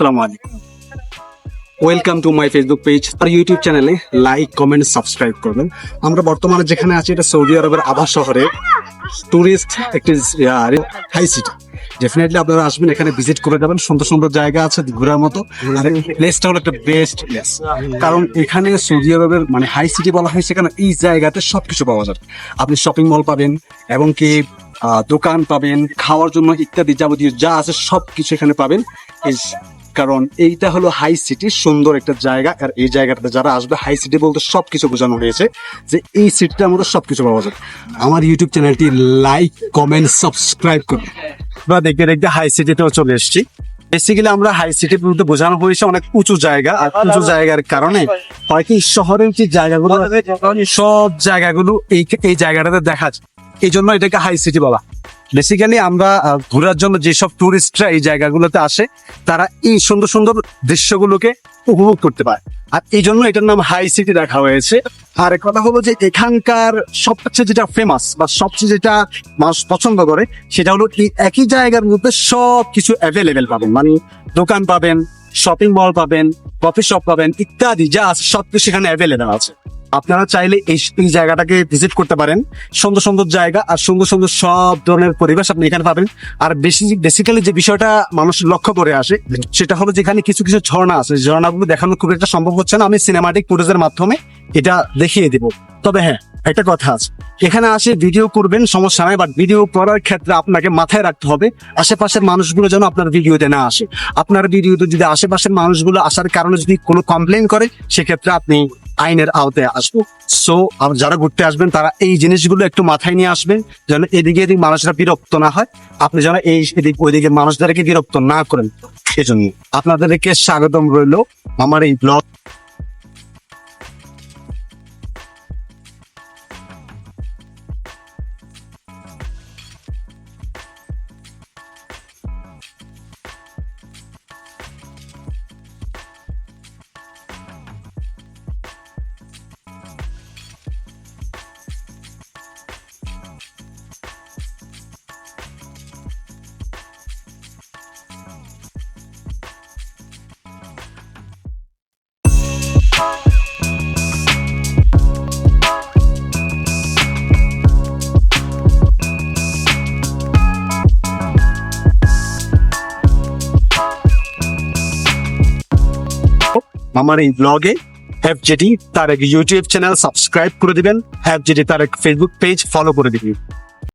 আসসালামু আলাইকুম। Welcome to my Facebook page R YouTube চ্যানেলে লাইক কমেন্ট সাবস্ক্রাইব করবেন। আমরা বর্তমানে যেখানে আছি, এটা সৌদি আরবের আভা শহরে। টুরিস্ট একটি হাই সিটি ডেফিনেটলি আপনারা আসবেন, এখানে ভিজিট করে যাবেন। সুন্দর সুন্দর জায়গা আছে, ঘোরার মতো। প্লেসটা হলো একটা বেস্ট প্লেস কারণ এখানে সৌদি আরবের মানে হাই সিটি বলা হয় সেখানে এই জায়গাতে সবকিছু পাওয়া যাবে। আপনি শপিং মল পাবেন, এবং কি দোকান পাবেন, খাওয়ার জন্য ইত্যাদি যাবতীয় যা আছে সব কিছু এখানে পাবেন। কারণ এইটা হলো হাই সিটি সুন্দর একটা জায়গা। আর এই জায়গাটাতে যারা আসবে হাই সিটি বলতে সবকিছু বোঝানো হয়েছে যে এই সিটিটার মধ্যে সবকিছু পাওয়া যাবে। আমার ইউটিউব চ্যানেলটি লাইক কমেন্ট সাবস্ক্রাইব করুন। বা দেখতে দেখতে হাই সিটিতেও চলে এসেছি। বেসিক্যালি আমরা হাই সিটির মধ্যে বোঝানো হয়েছে অনেক উঁচু জায়গা। আর উঁচু জায়গার কারণে হয় কি শহরের যে জায়গাগুলো সব জায়গাগুলো এই এই জায়গাটাতে দেখা যায়। এই জন্য এটাকে হাই সিটি বলা বেসিক্যালি আমরা ঘোরার জন্য যেসব টুরিস্টরা এই জায়গাগুলোতে আসে, তারা এই সুন্দর সুন্দর দৃশ্যগুলোকে উপভোগ করতে পারে। আর এই জন্য এটার নাম হাই সিটি রাখা হয়েছে। আর কথা হলো যে এখানকার সবচেয়ে যেটা ফেমাস বা সবচেয়ে যেটা মানুষ পছন্দ করে, সেটা হলো এই একই জায়গার মধ্যে সব কিছু অ্যাভেলেবেল পাবেন। মানে দোকান পাবেন শপিং মল পাবেন কফি শপ পাবেন, ইত্যাদি, যা আছে সব কিছু সেখানে অ্যাভেলেবেল আছে। আপনারা চাইলে এই জায়গাটাকে ভিজিট করতে পারেন। সুন্দর সুন্দর জায়গা আর সুন্দর সুন্দর সব ধরনের পরিবেশ আপনি এখানে পাবেন। আর বেশি বেসিক্যালি যে বিষয়টা মানুষ লক্ষ্য করে আসে, সেটা হলো যেখানে কিছু কিছু ঝর্ণা আছে। ঝর্ণাগুলো দেখানো খুব একটা সম্ভব হচ্ছে না। আমি সিনেমাটিক ফুটেজের মাধ্যমে এটা দেখিয়ে দিব। তবে হ্যাঁ একটা কথা আছে। এখানে আসে ভিডিও করবেন, সমস্যা নাই। বাট ভিডিও করার ক্ষেত্রে আপনাকে মাথায় রাখতে হবে, আশেপাশের মানুষগুলো যেন আপনার ভিডিওতে না আসে। আপনার ভিডিওতে যদি আশেপাশের মানুষগুলো আসার কারণে যদি কোনো কমপ্লেন করে, সেক্ষেত্রে আপনি আইনের আওতায় আসব। সো যারা ঘুরতে আসবেন, তারা এই জিনিসগুলো একটু মাথায় নিয়ে আসবেন যেন এদিকে এদিক মানুষরা বিরক্ত না হয়। আপনি যেন এই এদিক ওইদিকে মানুষদেরকে বিরক্ত না করেন। সেজন্য আপনাদেরকে স্বাগতম রইল আমার এই ব্লগ আমার এই ব্লগে এফজেডি তার এক ইউটিউব চ্যানেল সাবস্ক্রাইব করে দিবেন এফজেডি তার এক ফেসবুক পেজ ফলো করে দিবেন।